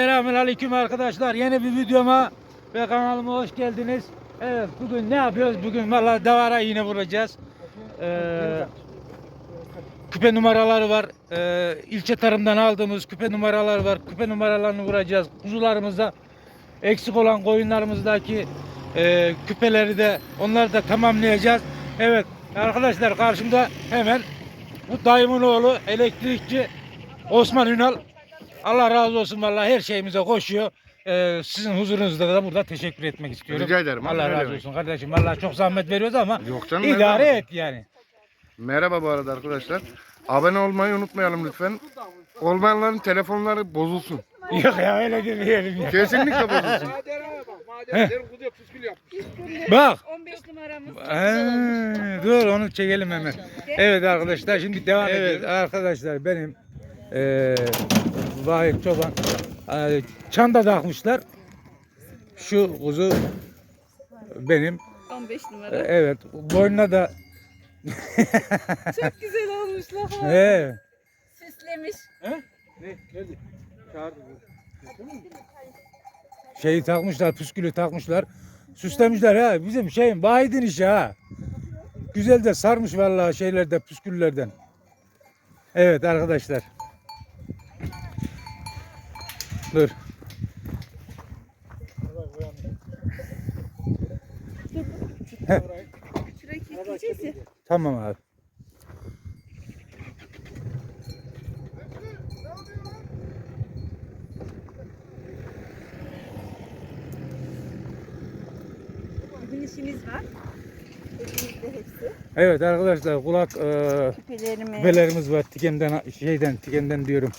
Selamünaleyküm arkadaşlar. Yeni bir videoma ve kanalıma hoş geldiniz. Evet bugün ne yapıyoruz? Bugün valla davara iğne vuracağız. Ee, küpe numaraları var. Ee, ilçe tarımdan aldığımız küpe numaraları var. Küpe numaralarını vuracağız. Kuzularımızda eksik olan koyunlarımızdaki e, küpeleri de onları da tamamlayacağız. Evet arkadaşlar karşımda hemen bu dayımın oğlu elektrikçi Osman Ünal. Allah razı olsun vallahi her şeyimize koşuyor. Ee, sizin huzurunuzda da burada teşekkür etmek istiyorum. Rica ederim abi, Allah ne razı demek. olsun kardeşim. Vallahi çok zahmet veriyoruz ama Yok canım, idare et yani. Merhaba bu arada arkadaşlar. Abone olmayı unutmayalım lütfen. Olmayanların telefonları bozulsun. Yok ya öyle demeyelim ya. Kesinlikle bozulsun. Bak. 15 numaramız. çok Ee, dur onu çekelim hemen. Evet arkadaşlar şimdi devam ediyoruz. Arkadaşlar benim eee Vahit Çoban eee, çanda takmışlar. Şu kuzu benim. 15 Ee, numara. Evet boynuna da Çok güzel olmuşlar. he, Süslemiş. şeyi takmışlar, püskülü takmışlar. Süslemişler ha. Bizim şeyin Vahit'in işi ha. Güzel de sarmış vallahi şeylerde, püsküllerden. Evet arkadaşlar. Dur. Şurayı kilitleyeceğiz ya. Tamam abi. Bugün işimiz var. Elimizde hepsi. Evet arkadaşlar kulak Küpelerimi. küpelerimiz var. Tikemden şeyden tikemden diyorum.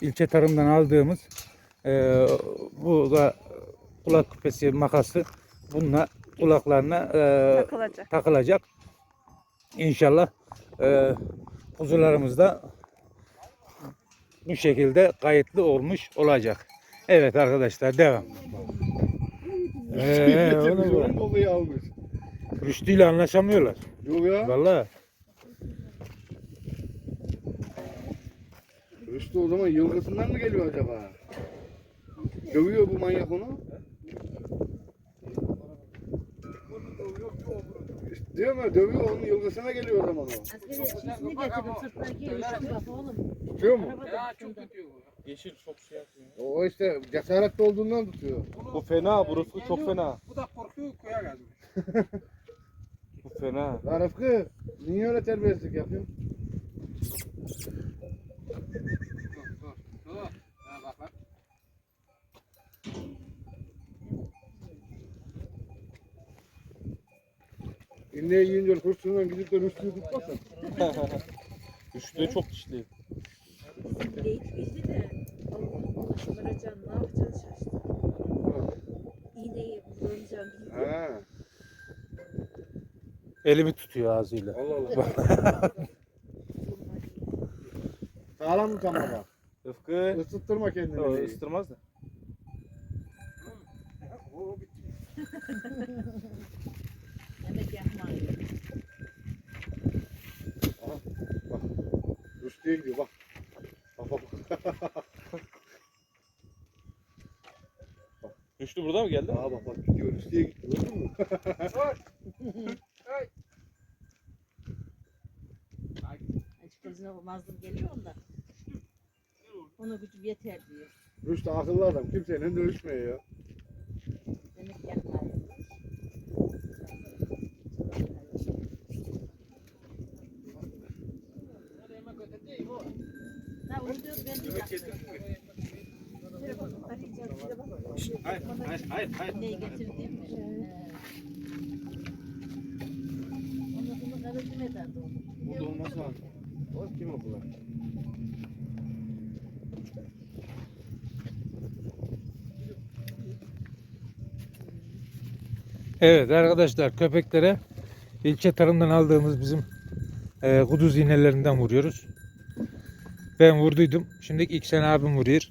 İlçe tarımdan aldığımız eee, bu da kulak küpesi makası. Bununla kulaklarına eee, takılacak. takılacak. İnşallah eee kuzularımız da bu şekilde kayıtlı olmuş olacak. Evet arkadaşlar devam. Ee, onu almış. Rüştü ile anlaşamıyorlar. Yok ya. Vallahi. Rüştü o zaman yılgısından mı geliyor acaba? Dövüyor bu manyak onu. İşte Diyor mu? Dövüyor onun yılgısına geliyor o zaman o. Tutuyor mu? Yeşil çok şey yapıyor. O işte cesaretli olduğundan tutuyor. Bu fena, burası çok fena. Bu da korkuyor koya gelmiyor. Bu fena. Lan Rıfkı niye öyle terbiyesizlik yapıyorsun? Dur. Ha bak bak. İnneyi yiyince kurşundan gidip de rüştüyü tutmasın. Üçlü çok dişli. Bildi de. Vuracağım ne yapacağız şaştı. İğneyi vuracağım bildi. Ha. Elimi tutuyor ağzıyla. Allah Allah. Sağlam mı tamam bak. Rıfkı. Isıttırma kendini. O ısıtırmaz da. Yemek yapmayın. Rüştüye gidiyor bak. Bak bak. Üçlü burada mı geldi? Aa bak bak gidiyor Rüştüye gitti. Gördün mü? Açık gözüne mazlum geliyor ondan. Ona gücüm yeter diyor. Rüştü akıllı adam. Kimseyle dövüşmüyor ya. Yemek yapmayın. Ha, onu diyor, ben de yaptım. Arayacağım, şöyle bak. Neyi getirdim mi? Onu bunu karışım ederdi onu. Burada olması lazım. O kim o bunlar? Evet arkadaşlar köpeklere ilçe tarımdan aldığımız bizim e, kuduz iğnelerinden vuruyoruz. Ben vurduydum. Şimdi ilk sene abim vuruyor.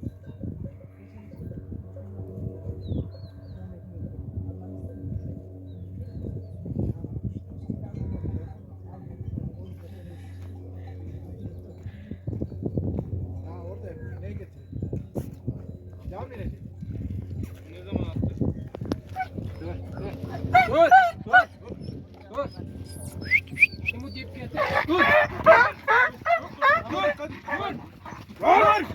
Ha orada ne getirdin? Devam edelim. Ne zaman attı? Dur, dur, dur, dur. Umut ip getir. Dur. Dur, dur, dur. Dur.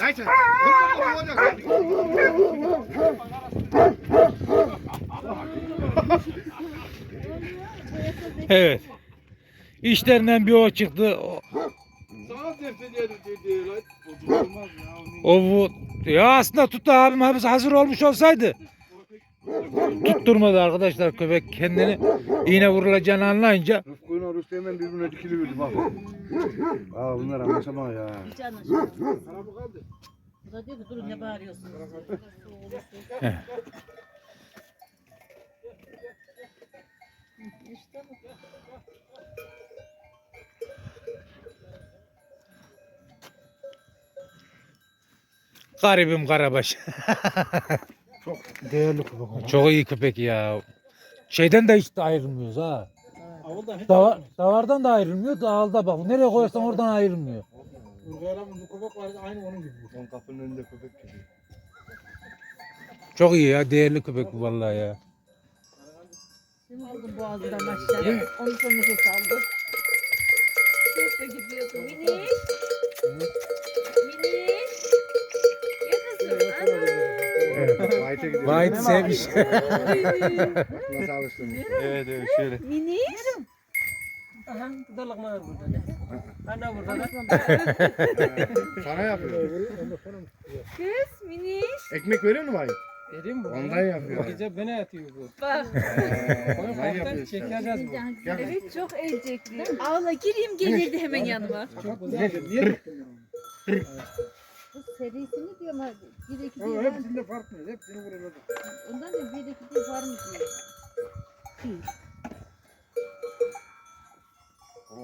Neyse. Olmaz olacak. Evet. İşlerinden bir o çıktı. O, Sana tepsi dedi dedi lan. O olmaz ya. o bu ya aslında tuttu abim hepsi hazır olmuş olsaydı. Tutturmadı arkadaşlar köpek kendini iğne vurulacağını anlayınca Rıfkı'yla Rüstem'den birbirine dikili verdi bak. Aa bunlar anlaşamaz ya. Hiç anlaşılmaz. Araba kaldı. Bu da diyor ki durun ne bağırıyorsunuz? İşte bu. garibim Karabaş. Değerli köpek. Çok iyi köpek ya. Şeyden de hiç de ayrılmıyoruz ha. Avuldan hiç Davar, davardan da ayrılmıyor. Dağılda bak. Nereye koyarsan oradan ayrılmıyor. Urgayla bu köpek vardı aynı onun gibi. Son kapının önünde köpek gibi. Çok iyi ya. Değerli köpek bu vallahi ya. Boğazından aşağı. Onu sonra nefes aldı. Çok da gidiyordu. Miniş. Miniş. Vahit'e gidiyor. Vahit sevmiş. Nasıl alıştın? Evet evet şöyle. Miniş. Aha, bu da lakma var burada. Ana burada. Sana yapıyor. Kız miniş. Ekmek veriyor mu Vahit? Dedim bu. Ondan yapıyor. Gece beni atıyor bu. Bak. Ondan Ondan yapıyor işte. çekeceğiz bu. Gel. Evet çok evcekli. Ağla gireyim gelirdi hemen yanıma. Çok güzel. Niye onu? Bu serisini diyorum hadi. Bir iki O diye var. hepsinde farklı. Hepsini vuruyor. Ondan da bir iki diye var mı diyor.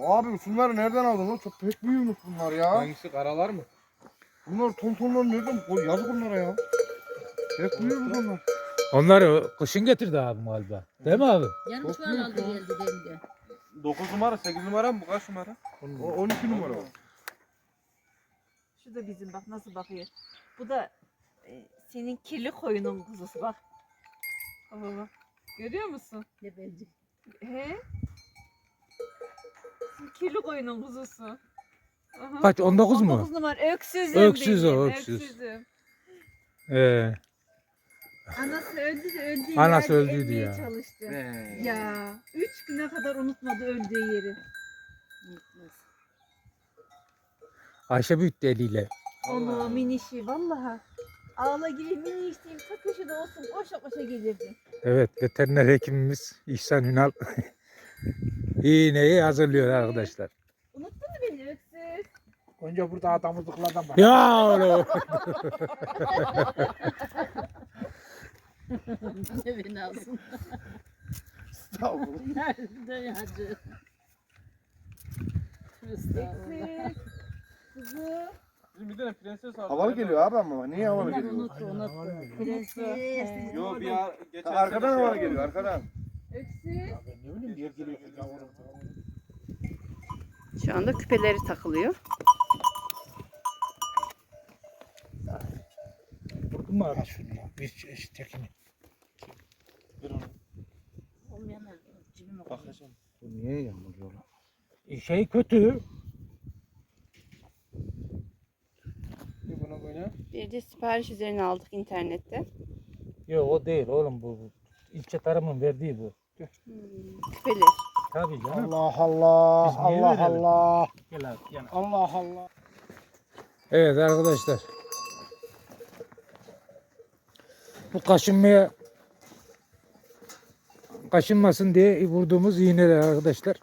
Abi şunları nereden aldın lan? Çok pek büyümüş bunlar ya. Hangisi karalar mı? Bunlar tontonlar nereden? Koy yazık onlara ya. Pek büyümüş onlar. Onları kışın getirdi abim galiba. Değil mi abi? Yarım çuval aldı geldi demde. 9 numara 8 numara mı bu kaç numara? O 12 numara. o. Şu da bizim bak nasıl bakıyor. Bu da e, senin kirli koyunun kuzusu bak. Baba bak. Görüyor musun? Ne bence. He? Senin kirli koyunun kuzusu. Aha. Kaç? 19 mu? 19 numara öksüzüm Öksüz o, benim, öksüz. öksüzüm. Ee, Anası öldü de öldüğü Anası yerde öldüydü emmeye ya. çalıştı. Ya üç güne kadar unutmadı öldüğü yeri. Ayşe büyüttü eliyle. Onu minişi vallahi. Ağla gireyim mini isteyeyim ta köşede olsun koşa koşa gelirdi. Evet veteriner hekimimiz İhsan Ünal iğneyi hazırlıyor arkadaşlar. Unuttun mu beni öksüz? Önce burada adamızlıklardan bak. Ya oğlum. Ne beni alsın. Estağfurullah. Nerede hacı? Estağfurullah. Kuzu. Bizim bir tane prenses aldı. Havalı geliyor abi ama niye havalı Bunlar geliyor? unuttu unuttu. Prenses. Yo bir ya geçen Ha, Arkadan şey havalı geliyor arkadan. Öksüz. Ne bileyim yer geliyor. yavrum. Şu anda küpeleri takılıyor. Vurdun mu ara şunu ya? Bir şey tekini. Bir onu Olmayan bakacağım. Bu niye yağmur lan? şey kötü. Buna böyle. Bir de sipariş üzerine aldık internette. Yok o değil oğlum bu. İlçe tarımın verdiği bu. Hmm, küpeler. Tabii canım. Allah Allah. Biz niye Allah verelim? Allah. Gel abi yana. Allah Allah. Evet arkadaşlar. Bu kaşınmaya kaşınmasın diye vurduğumuz iğneler arkadaşlar.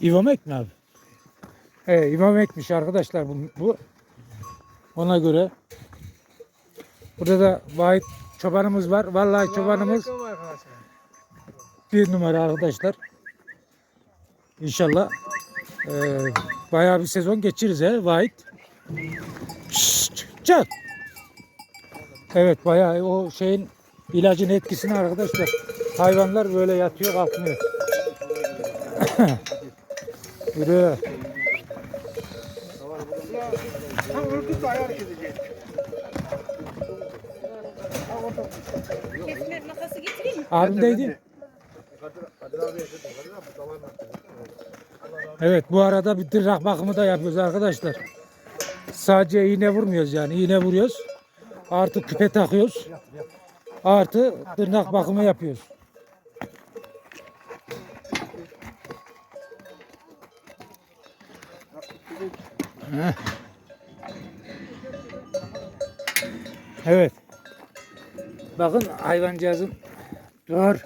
İvamek mi abi? Evet İvamek'miş arkadaşlar bu, bu. Ona göre. Burada da Vahit çobanımız var. Vallahi çobanımız bir numara arkadaşlar. İnşallah eee bayağı bir sezon geçiririz he Vahit. Çak. Evet bayağı o şeyin ilacın etkisini arkadaşlar. Hayvanlar böyle yatıyor kalkmıyor. Yürü. Kesme makası getireyim mi? Abimdeydin. Evet bu arada bir tırnak bakımı da yapıyoruz arkadaşlar. Sadece iğne vurmuyoruz yani iğne vuruyoruz. Artı küpe takıyoruz. Artı tırnak bakımı yapıyoruz. Evet. Bakın hayvancağızın dur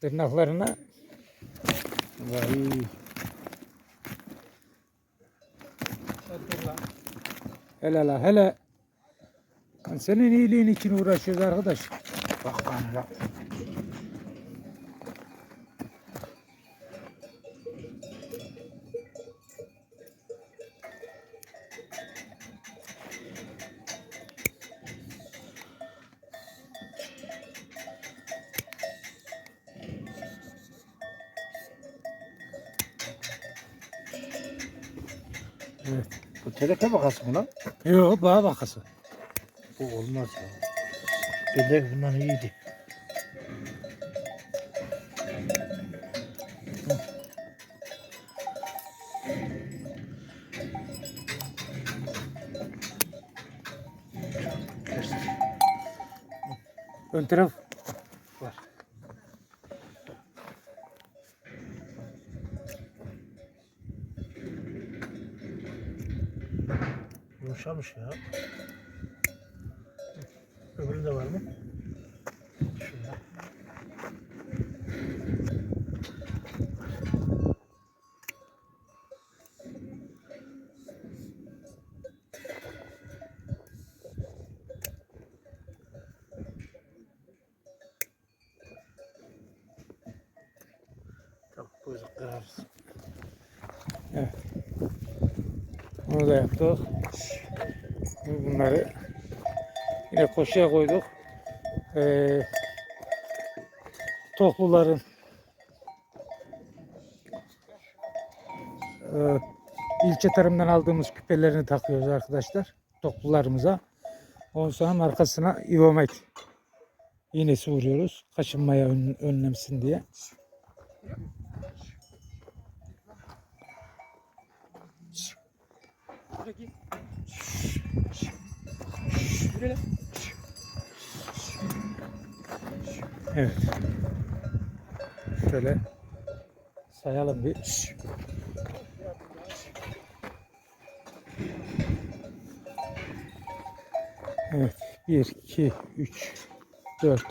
tırnaklarına. Vay. Hele la hele. Senin iyiliğin için uğraşıyoruz arkadaş. Bak lan bak. Bu teleke makası mı lan? Yok bağ bakası. Bu olmaz ya. Bellek bundan iyiydi. Ön taraf. Yumuşamış ya. Öbüründe var mı? Şurada. Tamam, bu yüzden kırarız. Onu da yaptık. Bunları yine koşuya koyduk. Ee, tokluların e, ilçe tarımdan aldığımız küpelerini takıyoruz arkadaşlar. Toklularımıza. Ondan sonra arkasına ivomet iğnesi vuruyoruz. Kaşınmaya ön, önlemsin diye. Evet. Şöyle sayalım bir. Evet. 1, 2, 3, 4,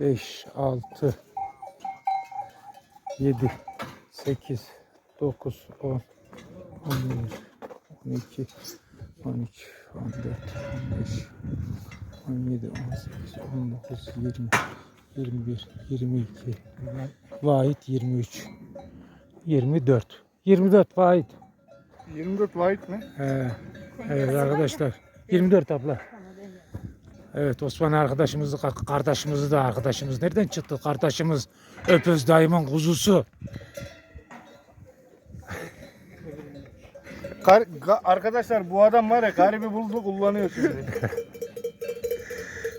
5, 6, 7, 8, 9, 10, 11, 12, 13, 14, 15, 17, 18, 19, 20, 21, 22, Vahit 23, 24. 24 Vahit. 24 White mi? He, evet arkadaşlar. 24 abla. Evet Osman arkadaşımız, ka- kardeşimiz de arkadaşımız. Nereden çıktı kardeşimiz? Öpöz dayımın kuzusu. Kar, ga- arkadaşlar bu adam var ya garibi buldu kullanıyor şimdi.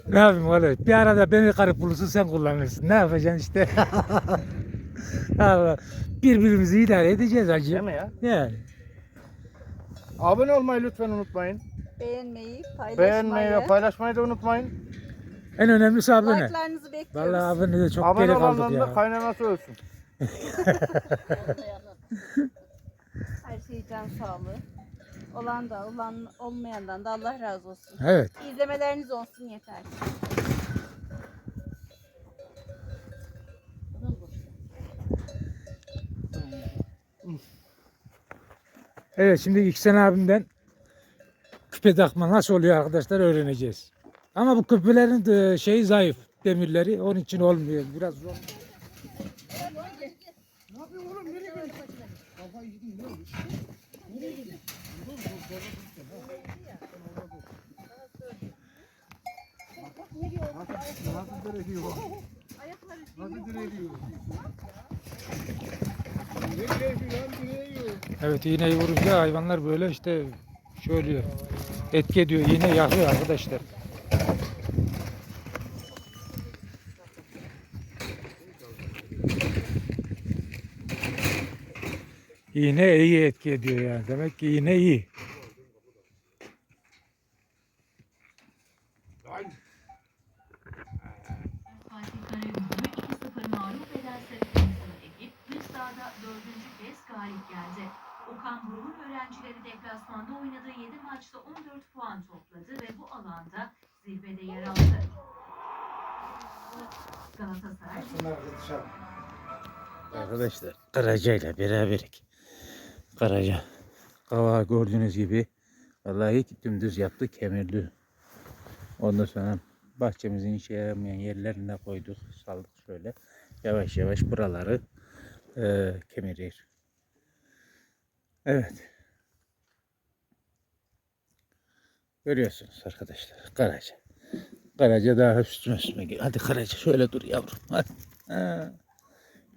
Ne yapayım oğlum? Bir arada beni karı bulursun sen kullanırsın. Ne yapacaksın işte? Allah. Birbirimizi idare edeceğiz acı. Değil mi ya? Yani. Abone olmayı lütfen unutmayın. Beğenmeyi, paylaşmayı. Beğenmeyi ve paylaşmayı da unutmayın. En önemlisi abone. Like'larınızı bekliyoruz. Vallahi abone de çok Abone geri kaldık olanların da ya. kaynanası ölsün. Her şey can sağlığı. Olan da olan olmayandan da Allah razı olsun. Evet. İzlemeleriniz olsun yeter. Evet şimdi İksen abimden küpe takma nasıl oluyor arkadaşlar öğreneceğiz. Ama bu küpelerin de şeyi zayıf demirleri onun için olmuyor. Biraz zor. Evet iğneyi vurunca hayvanlar böyle işte şöyle etki ediyor. İğne yakıyor arkadaşlar. İğne iyi etki ediyor yani. Demek ki iğne iyi. Fatih Karagümrük'ü 2-0 mağlup eden Sarıkırmızılı ekip dış sahada dördüncü kez galip geldi. Okan Buruk'un öğrencileri deplasmanda oynadığı 7 maçta 14 puan topladı ve bu alanda zirvede yer aldı. Arkadaşlar Karaca ile beraberlik. Karaca. Kava gördüğünüz gibi vallahi dümdüz yaptı kemirdi. Ondan sonra bahçemizin işe yaramayan yerlerine koyduk. Saldık şöyle. Yavaş yavaş buraları eee kemirir. Evet. Görüyorsunuz arkadaşlar. Karaca. Karaca daha üstüne üstüne geliyor. Hadi Karaca şöyle dur yavrum. Hadi. Ha.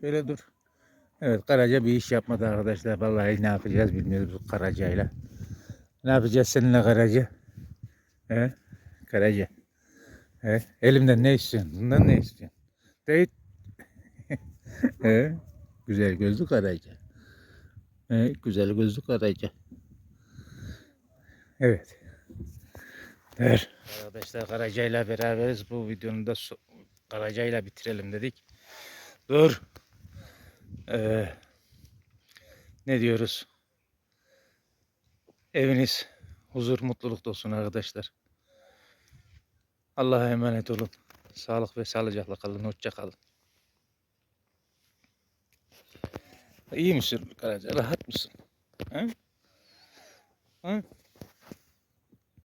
Şöyle dur. Evet Karaca bir iş yapmadı arkadaşlar. Vallahi ne yapacağız bilmiyoruz bu Karaca'yla. Ne yapacağız seninle Karaca? He? Karaca. He? Elimden ne istiyorsun? Bundan ne istiyorsun? Değil. He? Güzel gözlü Karaca. He? Güzel gözlü Karaca. Evet. Ver. Arkadaşlar Karaca'yla beraberiz. Bu videonun da Karaca'yla bitirelim dedik. Dur. Ee, ne diyoruz? Eviniz huzur, mutluluk olsun arkadaşlar. Allah'a emanet olun. Sağlık ve sağlıcakla kalın. Hoşça kalın. İyi misin Karaca? Rahat mısın? Ha? Ha?